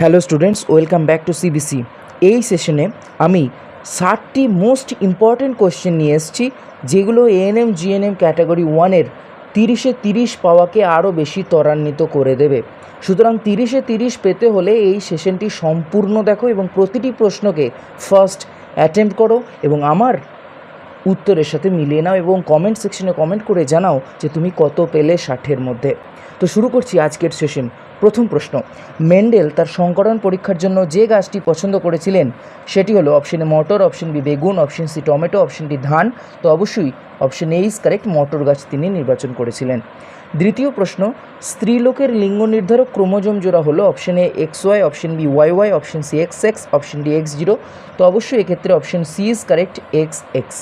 Hello students, welcome back to CBC এই সেশনে আমি ষাটটি মোস্ট ইম্পর্ট্যান্ট কোয়েশ্চেন নিয়ে এসেছি, যেগুলো এএনএম জিএনএম ক্যাটাগরি ওয়ানের তিরিশে তিরিশ পাওয়াকে আরও বেশি ত্বরান্বিত করে দেবে। সুতরাং তিরিশে তিরিশ পেতে হলে এই সেশনটি সম্পূর্ণ দেখো এবং প্রতিটি প্রশ্নকে ফার্স্ট অ্যাটেম্প করো এবং আমার উত্তরের সাথে মিলিয়ে নাও এবং কমেন্ট সেকশনে কমেন্ট করে জানাও যে তুমি কত পেলে ষাটের মধ্যে। তো শুরু করছি আজকের সেশন। প্রথম প্রশ্ন, মেন্ডেল তার সংকরণ পরীক্ষার জন্য যে গাছটি পছন্দ করেছিলেন, সেটি হলো অপশন এ মটর, অপশন বি বেগুন, option C tomato, option D ধান। তো অবশ্যই অপশন এ ইজ কারেক্ট, মটর গাছ তিনি নির্বাচন করেছিলেন। দ্বিতীয় প্রশ্ন, স্ত্রীলোকের লিঙ্গ নির্ধারক ক্রোমোজোম জোড়া হলো option A X Y, option B Y Y, option C X X, option D X zero. তো অবশ্যই এক্ষেত্রে option C is correct, X X.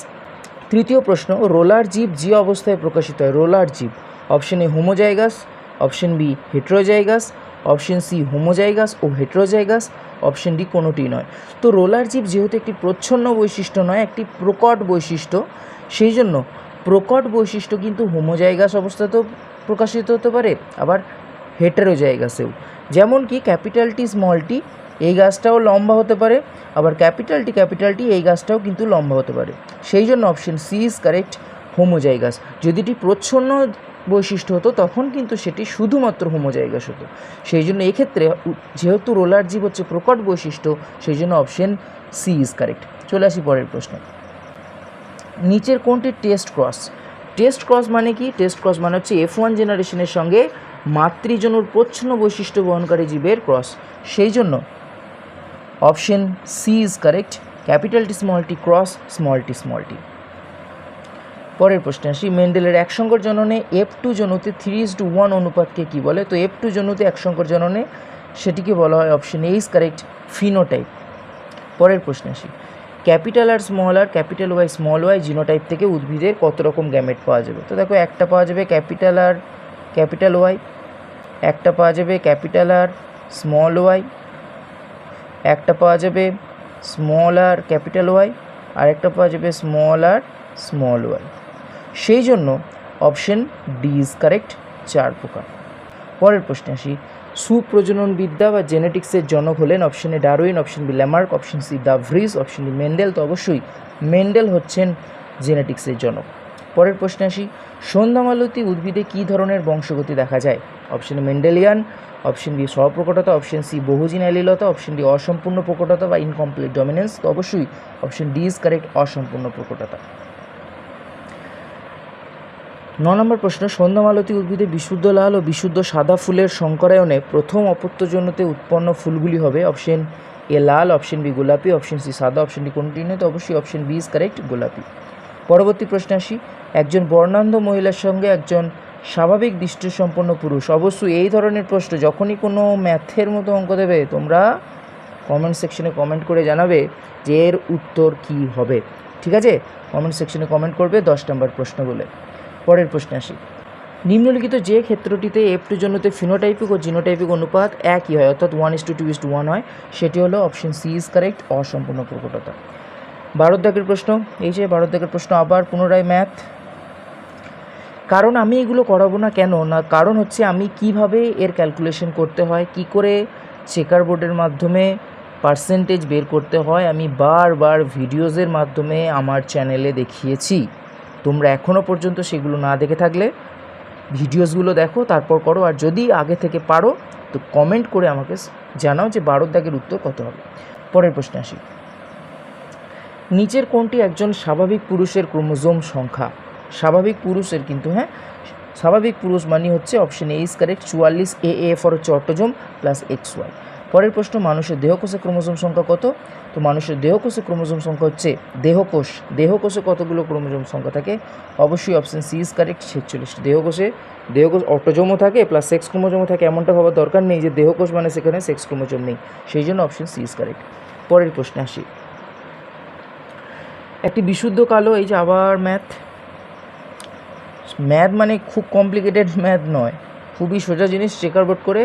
তৃতীয় প্রশ্ন, রোলার জীব যে অবস্থায় প্রকাশিত হয়, রোলার জীব। Option A homozygous option B heterozygous option C homozygous O heterozygous option D কোনোটি নয়। তো রোলার জীব যেহেতু একটি প্রচ্ছন্ন বৈশিষ্ট্য নয়, একটি প্রকট বৈশিষ্ট্য, সেই জন্য প্রকট বৈশিষ্ট্য কিন্তু হোমোজাইগাস অবস্থাতেও প্রকাশিত হতে পারে, আবার হেটেরোজাইগাসেও যেমন কি ক্যাপিটাল টি স্মল টি এই গাছটাও লম্বা হতে পারে, আবার ক্যাপিটাল টি ক্যাপিটাল টি এই গাছটাও কিন্তু লম্বা হতে পারে। সেই জন্য option C is correct homozygous যদি এটি প্রচ্ছন্ন বৈশিষ্ট্য হতো, তখন কিন্তু সেটি শুধুমাত্র হোমোজাইগাস হতো সেই জন্য এক্ষেত্রে যেহেতু রোলার জীব হচ্ছে প্রকট বৈশিষ্ট্য, সেই জন্য অপশন সি ইজ কারেক্ট চলে আসি পরের প্রশ্ন। নিচের কোনটি টেস্ট ক্রস টেস্ট ক্রস মানে কি? টেস্ট ক্রস মানে হচ্ছে এফ ওয়ান জেনারেশনের সঙ্গে মাতৃজনুর প্রচ্ছন্ন বৈশিষ্ট্য বহনকারী জীবের ক্রস সেই জন্য option C is correct capital T small T cross small T small T পরের প্রশ্নে আসি। মেন্ডেলের এক সংকর জননে এফ টু জনুতে থ্রি ইজ টু ওয়ান অনুপাতকে কী বলে? তো এফ টু জনুতে এক সংকর জননে সেটিকে বলা হয় option A is correct phenotype পরের প্রশ্নে আসি। Capital R small R capital Y small Y genotype থেকে উদ্ভিদের কত রকম গ্যামেট পাওয়া যাবে? তো দেখো একটা পাওয়া যাবে ক্যাপিটাল আর ক্যাপিটাল ওয়াই একটা পাওয়া যাবে ক্যাপিটাল আর স্মল ওয়াই একটা পাওয়া যাবে স্মল আর ক্যাপিটাল ওয়াই আর একটা পাওয়া যাবে স্মল আর স্মল ওয়াই সেই জন্য অপশন ডি ইজ কারেক্ট, চার প্রকার। পরের প্রশ্নে আসি। সুপ্রজননবিদ্যা বা জেনেটিক্সের জনক হলেন option A Darwin, option B Lamarck, option C de Vries option D Mendel. তো অবশ্যই মেন্ডেল হচ্ছেন জেনেটিক্সের জনক। পরের প্রশ্নে আসি, সন্ধ্যামালতী উদ্ভিদে কী ধরনের বংশগতি দেখা যায়? অপশন মেন্ডেলিয়ান, অপশন বি স্বপ্রকটতা, অপশন সি বহুজিন অ্যালিলতা অপশন ডি অসম্পূর্ণ প্রকটতা বা ইনকমপ্লিট ডমিনেন্স। তো অবশ্যই অপশন ডি ইজ কারেক্ট, অসম্পূর্ণ প্রকটতা। ন নম্বর প্রশ্ন, সন্ধ্যামালতী উদ্ভিদে বিশুদ্ধ লাল ও বিশুদ্ধ সাদা ফুলের সংকরায়নে প্রথম অপত্যজন্যতে উৎপন্ন ফুলগুলি হবে অপশন এ লাল, অপশন বি গোলাপি, অপশন সি সাদা, অপশন ডি কোনটি নয় তো অবশ্যই অপশন বি ইজ কারেক্ট, গোলাপি। পরবর্তী প্রশ্ন আসি, একজন বর্ণান্ধ মহিলার সঙ্গে একজন স্বাভাবিক দৃষ্টিসম্পন্ন পুরুষ, অবশ্যই এই ধরনের প্রশ্ন যখনই কোনো ম্যাথের মতো অঙ্ক দেবে, তোমরা কমেন্ট সেকশনে কমেন্ট করে জানাবে যে এর উত্তর কী হবে। ঠিক আছে? কমেন্ট সেকশনে কমেন্ট করবে দশ নম্বর প্রশ্ন বলে পরের প্রশ্নে আসি। নিম্নলিখিত যে ক্ষেত্রটিতে এফ টু জন্যতে ফিনোটাইপিক ও জিনোটাইপিক অনুপাত একই হয়, অর্থাৎ one is to two is to one হয়, সেটি হলো অপশন সি ইজ কারেক্ট অসম্পূর্ণ প্রকটতা। ভারত দাগের প্রশ্ন, এই যে ভারত দাগের প্রশ্ন, আবার পুনরায় ম্যাথ কারণ আমি এগুলো করাবো না কেন? না, কারণ হচ্ছে আমি কীভাবে এর ক্যালকুলেশন করতে হয়, কি করে চেকার বোর্ডের মাধ্যমে পার্সেন্টেজ বের করতে হয়, আমি বারবার ভিডিওজের মাধ্যমে আমার চ্যানেলে দেখিয়েছি। তোমরা এখনও পর্যন্ত সেগুলো না দেখে থাকলে ভিডিওসগুলো দেখো, তারপর করো। আর যদি আগে থেকে পারো, তো কমেন্ট করে আমাকে জানাও যে বারো দাগের উত্তর কত হবে। পরের প্রশ্নে আসি। নিচের কোনটি একজন স্বাভাবিক পুরুষের ক্রোমোজোম সংখ্যা? স্বাভাবিক পুরুষের কিন্তু হ্যাঁ? স্বাভাবিক পুরুষ মানে হচ্ছে অপশন এ ইজ কারেক্ট চুয়াল্লিশ এ এ ফর হচ্ছে প্লাস এক্স ওয়াই পরের প্রশ্ন, মানুষের দেহকোষে ক্রোমোজোম সংখ্যা কত? তো মানুষের দেহকোষে ক্রোমোজোম সংখ্যা হচ্ছে দেহকোষ। দেহকোষে কতগুলো ক্রোমোজোম সংখ্যা থাকে? অবশ্যই অপশন সি ইজ কারেক্ট ছেচল্লিশ। দেহকোষে, দেহকোষ অটোজোমও থাকে প্লাস সেক্স ক্রোমোজোমও থাকে। এমনটা হওয়ার দরকার নেই যে দেহকোষ মানে সেখানে সেক্স ক্রোমোজোম নেই। সেই জন্য অপশন সি ইজ কারেক্ট পরের প্রশ্নে আসি। একটি বিশুদ্ধ কালো, এই যে আবার ম্যাথ ম্যাথ মানে খুব কমপ্লিকেটেড ম্যাথ নয়। খুবই সোজা জিনিস চেকার বোর্ড করে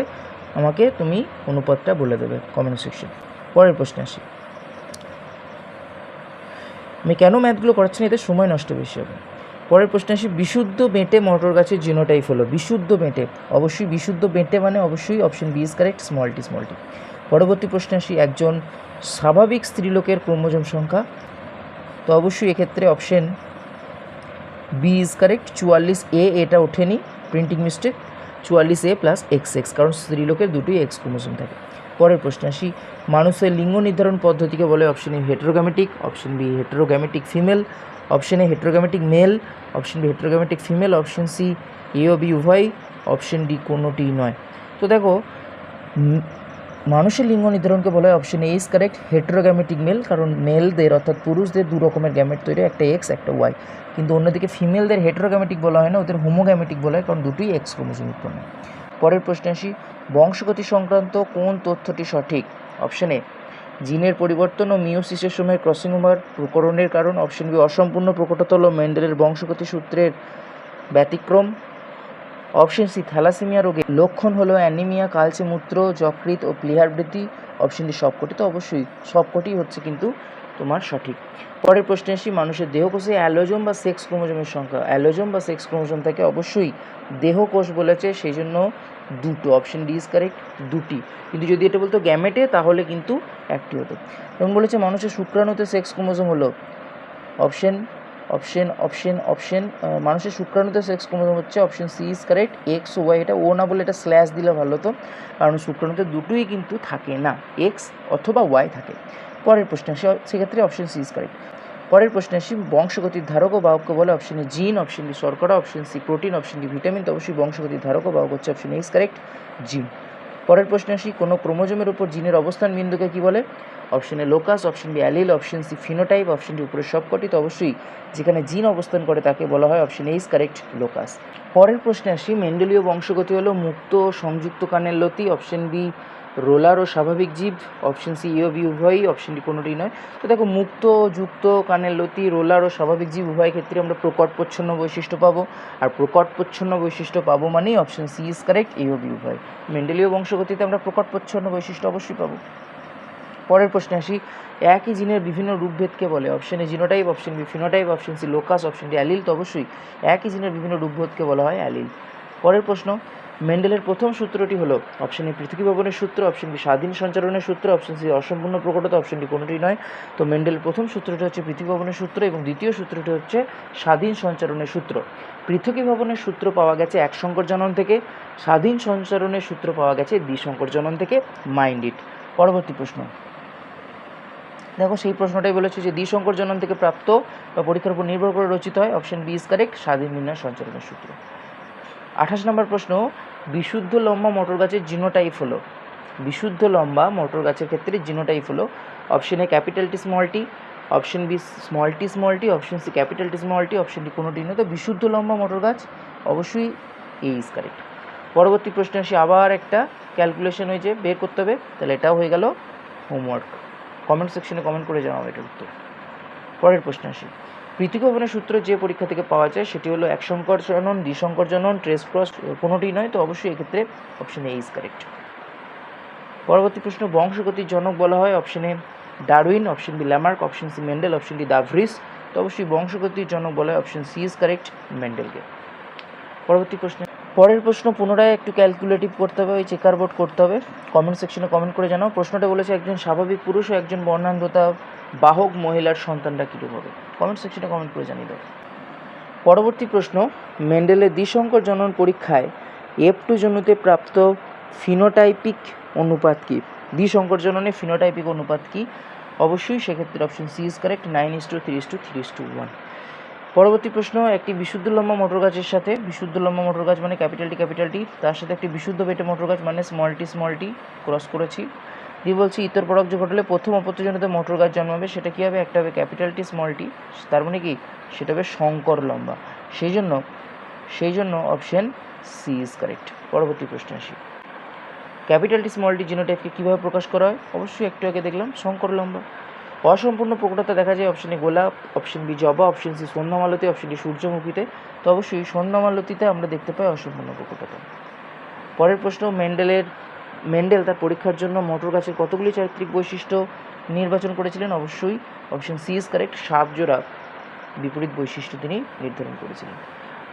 আমাকে তুমি অনুপাতটা বলে দেবে কমেন্ট সেকশন পরের প্রশ্নে আসি। আমি কেন ম্যাথগুলো করাচ্ছি না? এতে সময় নষ্ট বেশি হবে। পরের প্রশ্ন আসি, বিশুদ্ধ বেঁটে মটর গাছের জিনোটাইপ হলো। বিশুদ্ধ বেঁটে, অবশ্যই বিশুদ্ধ বেঁটে মানে অবশ্যই option B is correct small T small T পরবর্তী প্রশ্ন আসি, একজন স্বাভাবিক স্ত্রীলোকের ক্রোমোজোম সংখ্যা। তো অবশ্যই এক্ষেত্রে অপশন বি ইজ কারেক্ট চুয়াল্লিশ এ এটা ওঠেনি প্রিন্টিং মিস্টেক চুয়াল্লিশ এ প্লাস এক্স এক্স কারণ স্ত্রীলোকের দুটোই এক্স ক্রোমোজোম থাকে। পরের প্রশ্ন আসি, মানুষের লিঙ্গ নির্ধারণ পদ্ধতিকে বলে option A heterogametic option B heterogametic female option A heterogametic male option B heterogametic female option C A O B উভয় অপশন ডি কোনোটিই নয়। তো দেখো মানুষের লিঙ্গ নির্ধারণকে বলা হয় option A is correct heterogametic male কারণ মেলদের অর্থাৎ পুরুষদের দু রকমের গ্যামেট তৈরি, একটা এক্স একটা ওয়াই কিন্তু অন্যদিকে ফিমেলদের হেটেরোগ্যামেটিক বলা হয় না, ওদের হোমোগ্যামেটিক বলা হয়, কারণ দুটোই এক্স ক্রোমোজোম উৎপন্ন। পরের প্রশ্নে আসি, বংশগতি সংক্রান্ত কোন তথ্যটি সঠিক? অপশন জিনের পরিবর্তন ও মিওসিসের সময় ক্রসিং ওভার প্রকরণের কারণ। অপশন বি অসম্পূর্ণ প্রকটতা হল মেন্ডেলের বংশগতি সূত্রের ব্যতিক্রম। অপশন সি থ্যালাসেমিয়া রোগের লক্ষণ হলো অ্যানিমিয়া, কালচে মূত্র যকৃত ও প্লিহার বৃদ্ধি অপশন ডি সবকটি তো অবশ্যই সবকটি হচ্ছে কিন্তু তোমার সঠিক। পরের প্রশ্নে আসি, মানুষের দেহকোষে অ্যালোজম বা সেক্স ক্রোমোজোমের সংখ্যা। অ্যালোজম বা সেক্স ক্রোমোজোম থাকে অবশ্যই দেহকোষ বলেছে সেই জন্য দুটো অপশন ডি ইজ কারেক্ট দুটি। কিন্তু যদি এটা বলতো গ্যামেটে তাহলে কিন্তু একটি হতো। এবং বলেছে, মানুষের শুক্রাণুতে সেক্স ক্রোমোজোম হলো অপশন অপশন অপশন অপশন মানুষের শুক্রাণুতে সেক্স ক্রোমোজোম হচ্ছে option C is correct X Y এটা ও না বলে এটা স্ল্যাশ দিলে ভালো হতো। কারণ শুক্রাণুতে দুটোই কিন্তু থাকে না এক্স অথবা ওয়াই থাকে। পরের প্রশ্ন আসি, সেক্ষেত্রে অপশন সি ইজ কারেক্ট পরের প্রশ্নে আসি, বংশগতির ধারক ও বাহককে বলে option A gene option D শর্করা option C protein option D vitamin তো অবশ্যই বংশগতির ধারক ও বাহক হচ্ছে অপশন এ ইজ কারেক্ট জিন পরের প্রশ্নে আসি, কোনো ক্রোমোজোমের উপর জিনের অবস্থান বিন্দুকে কি বলে? Option A locus option B allele option C phenotype option D উপরের সবকটি, তো অবশ্যই যেখানে জিন অবস্থান করে তাকে বলা হয় option A is correct locus পরের প্রশ্নে আসি, মেন্ডেলীয় বংশগতি হলো মুক্ত, সংযুক্ত কানের লতি অপশন বি রোলার ও স্বাভাবিক জীব অপশন সি ইও বি উভয়ই অপশন ডি কোনোটি নয়। তো দেখো, মুক্ত, যুক্ত, কানের লতি, রোলার ও স্বাভাবিক জীব উভয় ক্ষেত্রে আমরা প্রকট প্রচ্ছন্ন বৈশিষ্ট্য পাবো। আর প্রকট প্রচ্ছন্ন বৈশিষ্ট্য পাবো মানেই অপশন সি ইজ কারেক্ট ইও বি উভয়। মেন্ডেলীয় বংশগতিতে আমরা প্রকট প্রচ্ছন্ন বৈশিষ্ট্য অবশ্যই পাবো। পরের প্রশ্নে আসি। একই জিনের বিভিন্ন রূপভেদকে বলে option A genotype option B phenotype option C locus option D allele. তো অবশ্যই একই জিনের বিভিন্ন রূপভেদকে বলা হয় অ্যালিল। পরের প্রশ্ন মেন্ডেলের প্রথম সূত্রটি হলো অপশন এ পৃথিবী ভবনের সূত্র, অপশন বি স্বাধীন সঞ্চারণের সূত্র, অপশন সি অসম্পূর্ণ প্রকটতা, অপশন ডি কোনোটি নয়। তো মেন্ডেলের প্রথম সূত্রটি হচ্ছে পৃথিবী ভবনের সূত্র এবং দ্বিতীয় সূত্রটি হচ্ছে স্বাধীন সঞ্চারণের সূত্র। পৃথকী ভবনের সূত্র পাওয়া গেছে এক সংকর জনন থেকে, স্বাধীন সঞ্চারণের সূত্র পাওয়া গেছে দ্বিসংকর জনন থেকে, মাইন্ড ইট। পরবর্তী প্রশ্ন। দেখো সেই প্রশ্নটাই বলেছে যে দ্বিসংকর জনন থেকে প্রাপ্ত বা পরীক্ষার উপর নির্ভর করে রচিত হয় অপশন বি ইজ কারেক্ট, স্বাধীন নির্ণয় সঞ্চালনের সূত্র। আঠাশ নম্বর প্রশ্ন বিশুদ্ধ লম্বা মটর গাছের জিনোটাইপ হলো। বিশুদ্ধ লম্বা মটর গাছের ক্ষেত্রে জিনোটাইপ হলো। Option A capital T small T, option B small T small T, option C capital T small T, option D কোনোটি নয়। তো বিশুদ্ধ লম্বা মটর গাছ অবশ্যই এ ইজ কারেক্ট পরবর্তী প্রশ্নে আসি, আবার একটা ক্যালকুলেশন হয়েছে বের করতে হবে। তাহলে এটাও হয়ে গেল হোমওয়ার্ক কমেন্ট সেকশনে কমেন্ট করে জানাও এটার উত্তর। পরের প্রশ্ন আসি। পৃথিবীভবনের সূত্র যে পরীক্ষা থেকে পাওয়া যায়, সেটি হলো এক সংকর জনন দ্বিসংকর জনন ট্রেস ক্রস, কোনোটি নয়। তো অবশ্যই এক্ষেত্রে অপশন এ ইজ কারেক্ট পরবর্তী প্রশ্ন, বংশগতির জনক বলা হয়। Option A Darwin option B Lamarck option C Mendel option D de Vries. তো অবশ্যই বংশগতির জনক বলা হয়। অপশন সি ইজ কারেক্ট মেন্ডেলকে। পরবর্তী প্রশ্ন, পরের প্রশ্ন পুনরায় একটু ক্যালকুলেটিভ করতে হবে, ওই চেকার বোর্ড করতে হবে। কমেন্ট সেকশনে কমেন্ট করে জানাও। প্রশ্নটা বলেছে, একজন স্বাভাবিক পুরুষ ও একজন বর্ণান্ধতা বাহক মহিলার সন্তানটা কীরূপ হবে? কমেন্ট সেকশনে কমেন্ট করে জানিয়ে দাও। পরবর্তী প্রশ্ন মেন্ডেলের দ্বিসংকর জনন পরীক্ষায় এফ টু জনুতে প্রাপ্ত ফিনোটাইপিক অনুপাত কী? দ্বিসংকর জননে ফিনোটাইপিক অনুপাত কী? অবশ্যই সেক্ষেত্রে option C is correct nine is to three is to three is to one পরবর্তী প্রশ্ন, একটি বিশুদ্ধ লম্বা মোটর গাছের সাথে, বিশুদ্ধ লম্বা মোটর গাছ মানে ক্যাপিটালটি ক্যাপিটালটি তার সাথে একটি বিশুদ্ধ বেটে মোটর গাছ মানে small T small T cross করেছি। দিয়ে বলছি, ইতর পরাগ ঘটলে প্রথম অপত্যজনিত মোটর গাছ জন্মাবে, সেটা কী হবে? একটা হবে ক্যাপিটাল টি, স্মল টি, তার মানে কি? সেটা হবে শঙ্কর লম্বা। সেই জন্য সেই জন্য অপশন সি ইজ কারেক্ট। পরবর্তী প্রশ্নে আসি। ক্যাপিটাল টি, স্মল টি জিনোটাইপকে কীভাবে প্রকাশ করা হয়? অবশ্যই একটু আগে দেখলাম, শঙ্কর লম্বা। অসম্পূর্ণ প্রকটতা দেখা যায় অপশনে গোলাপ, অপশন বি জবা, অপশন সি সন্ধ্যামালতি, অপশন ডি সূর্যমুখীতে। তো অবশ্যই সন্ধ্যামালতিতে আমরা দেখতে পাই অসম্পূর্ণ প্রকটতা। পরের প্রশ্ন, মেন্ডেলের মেন্ডেল তার পরীক্ষার জন্য মোটর গাছের কতগুলি চারিত্রিক বৈশিষ্ট্য নির্বাচন করেছিলেন? অবশ্যই অপশন সি ইজ কারেক্ট সাত জোড়া বিপরীত বৈশিষ্ট্য তিনি নির্ধারণ করেছিলেন।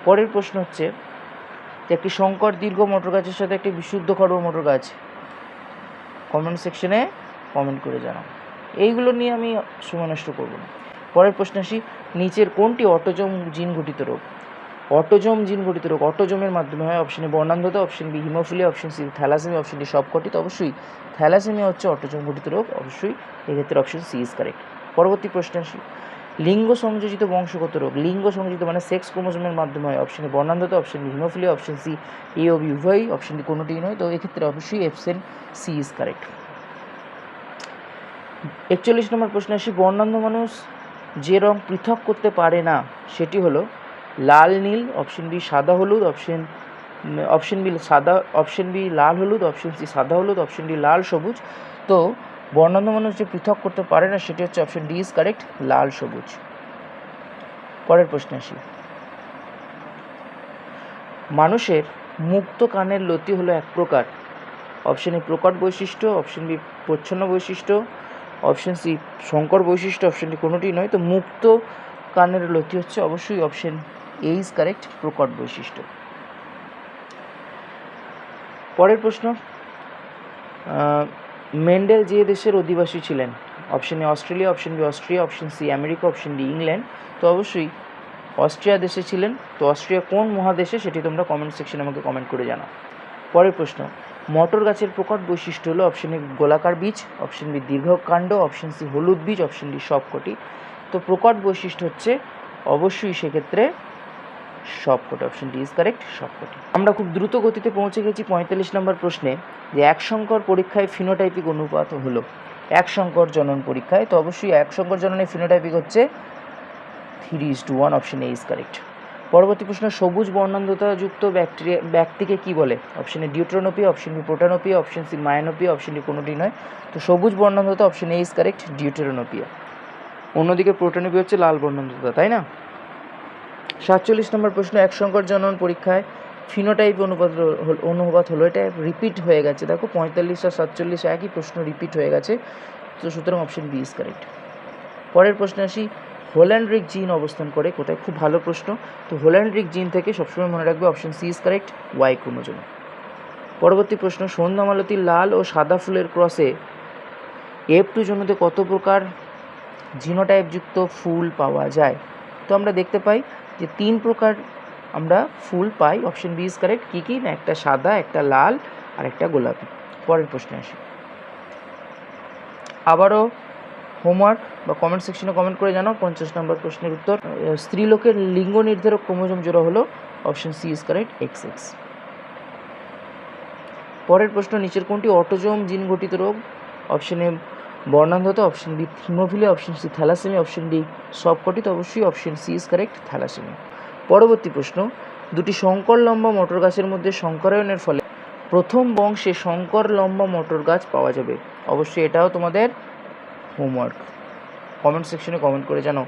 পরের প্রশ্ন হচ্ছে যে একটি সংকর দীর্ঘ মোটর গাছের সাথে একটি বিশুদ্ধ খর্ব মোটর গাছ। কমেন্ট সেকশনে কমেন্ট করে জানাও। এইগুলো নিয়ে আমি সময় নষ্ট করব না। পরের প্রশ্ন আসি, নিচের কোনটি অটোজম জিন ঘটিত রোগ? অটোজম জিন ঘটিত রোগ। অটোজমের মাধ্যমে হয় option A বর্ণান্ধতা option B haemophilia option C thalassaemia option D সবকটি তো অবশ্যই থ্যালাসেমিয়া হচ্ছে অটোজম ঘটিত রোগ, অবশ্যই এক্ষেত্রে অপশন সি ইজ কারেক্ট পরবর্তী প্রশ্ন আসি। লিঙ্গ সংযোজিত বংশগত রোগ। লিঙ্গ সংযোজিত মানে সেক্স ক্রোমোজোমের মাধ্যমে হয় option A বর্ণান্ধতা option B haemophilia option C A O B উভয়ই অপশন ডি কোনোটিই নয়। তো এক্ষেত্রে অবশ্যই অপশন সি ইজ কারেক্ট একচল্লিশ নম্বর প্রশ্ন আসি। বর্ণান্ধ মানুষ যে রং পৃথক করতে পারে না, সেটি হলো লাল, নীল অপশন বি সাদা, হলুদ অপশন অপশন বি সাদা অপশন বি লাল, হলুদ অপশন সি সাদা, হলুদ অপশন ডি লাল, সবুজ। তো বর্ণান্ধ মানুষ যে পৃথক করতে পারে না, সেটি হচ্ছে অপশন ডি ইজ কারেক্ট লাল, সবুজ। পরের প্রশ্ন আসি। মানুষের মুক্ত কানের লতি হলো এক প্রকার। অপশন এ প্রকট বৈশিষ্ট্য অপশন বি প্রচ্ছন্ন বৈশিষ্ট্য অপশন সি সংকর বৈশিষ্ট্য অপশন ডি কোনোটি নয়। তো মুক্ত কানের লতি হচ্ছে অবশ্যই অপশন এ ইজ কারেক্ট প্রকট বৈশিষ্ট্য। পরের প্রশ্ন মেন্ডেল যে দেশের অধিবাসী ছিলেন option A Australia option B Austria option C America option D England. তো অবশ্যই অস্ট্রিয়া দেশে ছিলেন, তো অস্ট্রিয়া কোন মহাদেশে সেটি তোমরা কমেন্ট সেকশনে আমাকে কমেন্ট করে জানাও। পরের প্রশ্ন, মটর গাছের প্রকট বৈশিষ্ট্য হলো অপশন এ গোলাকার বীজ অপশন বি দীর্ঘকাণ্ড অপশন সি হলুদ বীজ অপশন ডি সবকটি। তো প্রকট বৈশিষ্ট্য হচ্ছে অবশ্যই সেক্ষেত্রে সবকটি অপশন ডি ইজ কারেক্ট সবকটি আমরা খুব দ্রুত গতিতে পৌঁছে গেছি পঁয়তাল্লিশ নম্বর প্রশ্নে, যে এক সংকর পরীক্ষায় ফিনোটাইপিক অনুপাত হলো। এক সংকর জনন পরীক্ষায়, তো অবশ্যই এক সংকর জননে ফিনোটাইপিক হচ্ছে three is to one option A is correct পরবর্তী প্রশ্ন, সবুজ বর্ণান্ধতাযুক্ত ব্যাকটেরিয়া ব্যক্তিকে কি বলে? Option A deuteranope option B protanopia option C মায়ানোপি option D কোনোটি নয়। তো সবুজ বর্ণান্ধতা option A is correct deuteranopia অন্যদিকে প্রোটানোপিয়া হচ্ছে লাল বর্ণান্ধতা, তাই না? সাতচল্লিশ নম্বর প্রশ্ন, এক সংকর জনন পরীক্ষায় ফিনোটাইপ অনুপাত অনুপাত হলো, এটা রিপিট হয়ে গেছে। দেখো, পঁয়তাল্লিশ আর সাতচল্লিশ একই প্রশ্ন রিপিট হয়ে গেছে। তো সুতরাং অপশন বি ইজ কারেক্ট পরের প্রশ্নে আসি, হোল্যান্ড্রিক জিন অবস্থান করে, কোথায়? খুব ভালো প্রশ্ন। তো হোল্যান্ড্রিক জিন থেকে সবসময় মনে রাখবে option C is correct Y chromosome. পরবর্তী প্রশ্ন সন্ধ্যামালতির লাল ও সাদা ফুলের ক্রসে এফ টু জন্যতে কত প্রকার জিনোটাইপযুক্ত ফুল পাওয়া যায়? তো আমরা দেখতে পাই যে তিন প্রকার আমরা ফুল পাই। অপশন বি ইজ কারেক্ট কী কী? না একটা সাদা, একটা লাল, আর একটা গোলাপি। পরের প্রশ্নে আসি। আবারও হোমওয়ার্ক বা কমেন্ট সেকশনে কমেন্ট করে জানাও। পঞ্চাশ নম্বর প্রশ্নের উত্তর। স্ত্রীলোকের লিঙ্গ নির্ধারক ক্রোমোজোম জোড়া হলো। Option C is correct X X পরের প্রশ্ন, নিচের কোনটি? অটোজোম জিন ঘটিত রোগ। Option A বর্ণান্ধতা option B haemophilia option C thalassaemia option D সবকটি তো অবশ্যই option C is correct thalassaemia পরবর্তী প্রশ্ন, দুটি শঙ্কর লম্বা মটর গাছের মধ্যে শঙ্করায়নের ফলে প্রথম বংশে শঙ্কর লম্বা মটর গাছ পাওয়া যাবে। অবশ্যই এটাও তোমাদের হোমওয়ার্ক কমেন্ট সেকশনে কমেন্ট করে জানাও।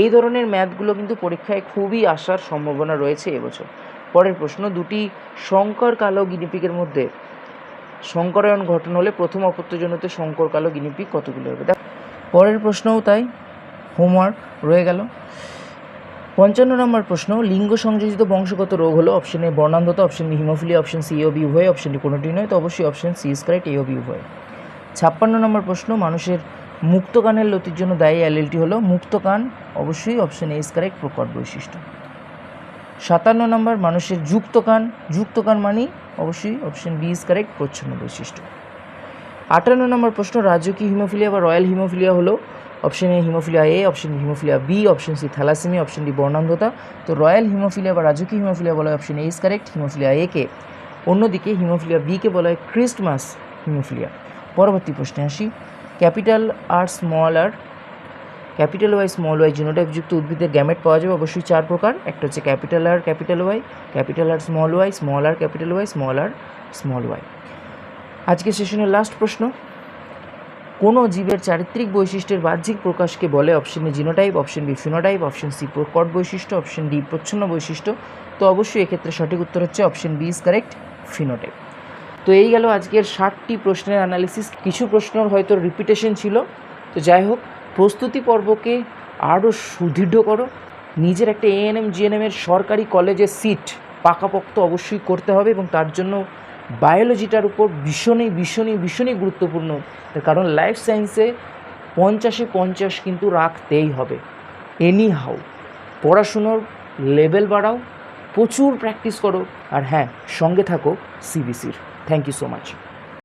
এই ধরনের ম্যাথগুলো কিন্তু পরীক্ষায় খুবই আসার সম্ভাবনা রয়েছে এবছর। পরের প্রশ্ন, দুটি শঙ্কর কালো গিনিপিকের মধ্যে শঙ্করায়ন ঘটনা হলে প্রথম অপত্যজনিত শঙ্কর কালো গিনিপিক কতগুলো হবে? দেখ, পরের প্রশ্নও তাই হোমওয়ার্ক রয়ে গেল। পঞ্চান্ন নম্বর প্রশ্ন, লিঙ্গ সংযোজিত বংশগত রোগ হলো option A বর্ণান্ধতা option B haemophilia option C O B উভয় অপশন ডি কোনোটি নয়, তো অবশ্যই option C is correct A O B উভয়। ছাপ্পান্ন নম্বর প্রশ্ন, মানুষের মুক্ত কানের লতির জন্য দায়ী অ্যালেলটি হলো, মুক্ত কান অবশ্যই অপশন এ ইজ কারেক্ট প্রকট বৈশিষ্ট্য। সাতান্ন নম্বর, মানুষের যুক্ত কান। যুক্ত কান মানি অবশ্যই অপশন বি ইজ কারেক্ট প্রচ্ছন্ন বৈশিষ্ট্য। আটান্ন নম্বর প্রশ্ন, রাজকীয় হিমোফিলিয়া বা রয়্যাল হিমোফিলিয়া হলো option A haemophilia A option haemophilia B option C thalassaemia option D বর্ণান্ধতা। তো রয়্যাল হিমোফিলিয়া বা রাজকীয় হিমোফিলিয়া বলা হয় option A is correct haemophilia A কে। অন্যদিকে হিমোফিলিয়া বিকে বলা হয় ক্রিস্টমাস হিমোফিলিয়া পরবর্তী প্রশ্নে আসি। Capital R small R capital Y, small Y জিনোটাইপযুক্ত উদ্ভিদের গ্যামেট পাওয়া যাবে অবশ্যই চার প্রকার। একটা হচ্ছে capital R capital Y, capital R small Y, small R capital Y, small R small Y. আজকে সেশনের লাস্ট প্রশ্ন। কোনো জীবের চারিত্রিক বৈশিষ্ট্যের বাহ্যিক প্রকাশকে বলে option A genotype, option B phenotype, option C প্রকট বৈশিষ্ট্য, অপশন ডি প্রচ্ছন্ন বৈশিষ্ট্য। তো অবশ্যই এক্ষেত্রে সঠিক উত্তর হচ্ছে option B is correct, phenotype. তো এই গেল আজকের ষাটটি প্রশ্নের অ্যানালিসিস। কিছু প্রশ্নর হয়তো রিপিটেশন ছিল। তো যাই হোক প্রস্তুতি পর্বকে আরও সুদৃঢ় করো। নিজের একটা এএনএম জিএনএমের সরকারি কলেজের সিট পাকাপোক্ত অবশ্যই করতে হবে এবং তার জন্য বায়োলজিটার উপর ভীষণই ভীষণই ভীষণই গুরুত্বপূর্ণ। কারণ লাইফ সায়েন্সে পঞ্চাশে পঞ্চাশ কিন্তু রাখতেই হবে। এনি হাউ পড়াশুনোর লেভেল বাড়াও, প্রচুর প্র্যাকটিস করো। আর হ্যাঁ সঙ্গে থাকো সিবিসির থ্যাংক ইউ সো মাচ